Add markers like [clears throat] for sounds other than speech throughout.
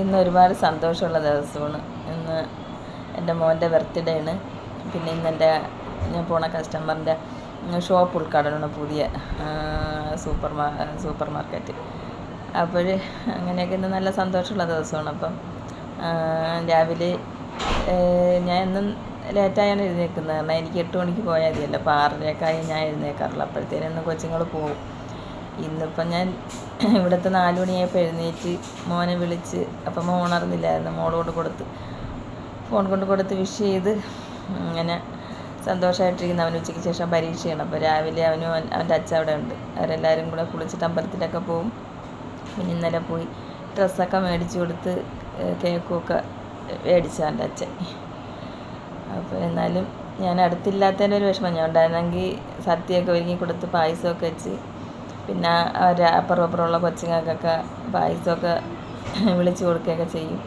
ഇന്ന് ഒരുപാട് സന്തോഷമുള്ള ദിവസമാണ്. ഇന്ന് എന്റെ മോന്റെ ബർത്ത്ഡേ ആണ്. പിന്നെ ഇന്ന് എന്റെ ഞാൻ പോണ കസ്റ്റമറിന്റെ ഷോപ്പ് ഉദ്ഘാടനമാണ് പുതിയ സൂപ്പർ മാ സൂപ്പർ മാർക്കറ്റ് അപ്പോൾ അങ്ങനെയൊക്കെ ഇന്ന് നല്ല സന്തോഷമുള്ള ദിവസമാണ്. അപ്പം രാവിലെ ഞാൻ എന്നും ലേറ്റായാണ് എഴുന്നേൽക്കുന്നത്. കാരണം എനിക്ക് എട്ട് മണിക്ക് പോയാൽ മതിയല്ലോ. അപ്പോൾ ആറരയൊക്കെ ആയി ഞാൻ എഴുന്നേൽക്കാറുള്ളൂ അപ്പോഴത്തേനും കൊച്ചുങ്ങൾ പോകും ഇന്നിപ്പം ഞാൻ [clears throat] ഇവിടുത്തെ നാല് മണിയായപ്പോൾ എഴുന്നേറ്റ് മോനെ വിളിച്ച് അപ്പം മോൻ ഉണർന്നില്ലായിരുന്നു കൊണ്ട് കൊടുത്ത്. ഫോൺ കൊണ്ട് കൊടുത്ത് വിഷ് ചെയ്ത് അങ്ങനെ സന്തോഷമായിട്ടിരിക്കുന്നു അവന് ഉച്ചയ്ക്ക് ശേഷം പരീക്ഷയാണ് അപ്പോൾ രാവിലെ അവനും അവൻ- അവന്റെ അച്ഛൻ അവിടെ ഉണ്ട്. അവരെല്ലാവരും കൂടെ കുളിച്ചിട്ട് അമ്പലത്തിലൊക്കെ പോവും. പിന്നെ ഇന്നലെ പോയി ഡ്രസ്സൊക്കെ മേടിച്ചു കൊടുത്ത് കേക്കും ഒക്കെ മേടിച്ചു അവന്റെ അച്ഛൻ. അപ്പോൾ എന്നാലും ഞാൻ അടുത്തില്ലാത്തതിന്റെ ഒരു വിഷമം. ഞാൻ ഉണ്ടായിരുന്നെങ്കിൽ സദ്യയൊക്കെ ഒരുങ്ങി കൊടുത്ത് പായസമൊക്കെ വെച്ച് പിന്നെ അവർ അപ്പുറം അപ്പുറമുള്ള കൊച്ചുങ്ങൾക്കൊക്കെ പായസമൊക്കെ [clears throat] വിളിച്ചു കൊടുക്കുകയൊക്കെ ചെയ്യും.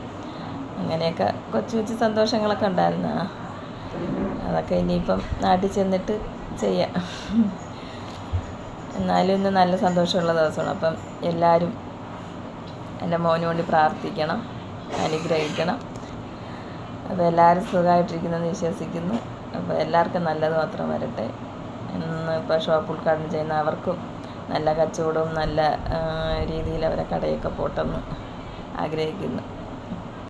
അങ്ങനെയൊക്കെ കൊച്ചു കൊച്ചു സന്തോഷങ്ങളൊക്കെ ഉണ്ടായിരുന്നു. അതൊക്കെ ഇനിയിപ്പം നാട്ടിൽ ചെന്നിട്ട് ചെയ്യാം. എന്നാലും ഇന്ന് നല്ല സന്തോഷമുള്ള ദിവസമാണ്. അപ്പം എല്ലാവരും എന്റെ മോന് വേണ്ടി പ്രാർത്ഥിക്കണം അനുഗ്രഹിക്കണം. അപ്പോൾ എല്ലാവരും സുഖമായിട്ടിരിക്കുന്നെന്ന് വിശ്വസിക്കുന്നു. അപ്പോൾ എല്ലാവർക്കും നല്ലത് മാത്രം വരട്ടെ. ഇന്ന് ഇപ്പോൾ ഷോപ്പ് ഉദ്ഘാടനം ചെയ്യുന്ന അവർക്കും നല്ല കച്ചവടവും നല്ല രീതിയിൽ അവരെ കടയൊക്കെ പോട്ടെന്ന് ആഗ്രഹിക്കുന്നു.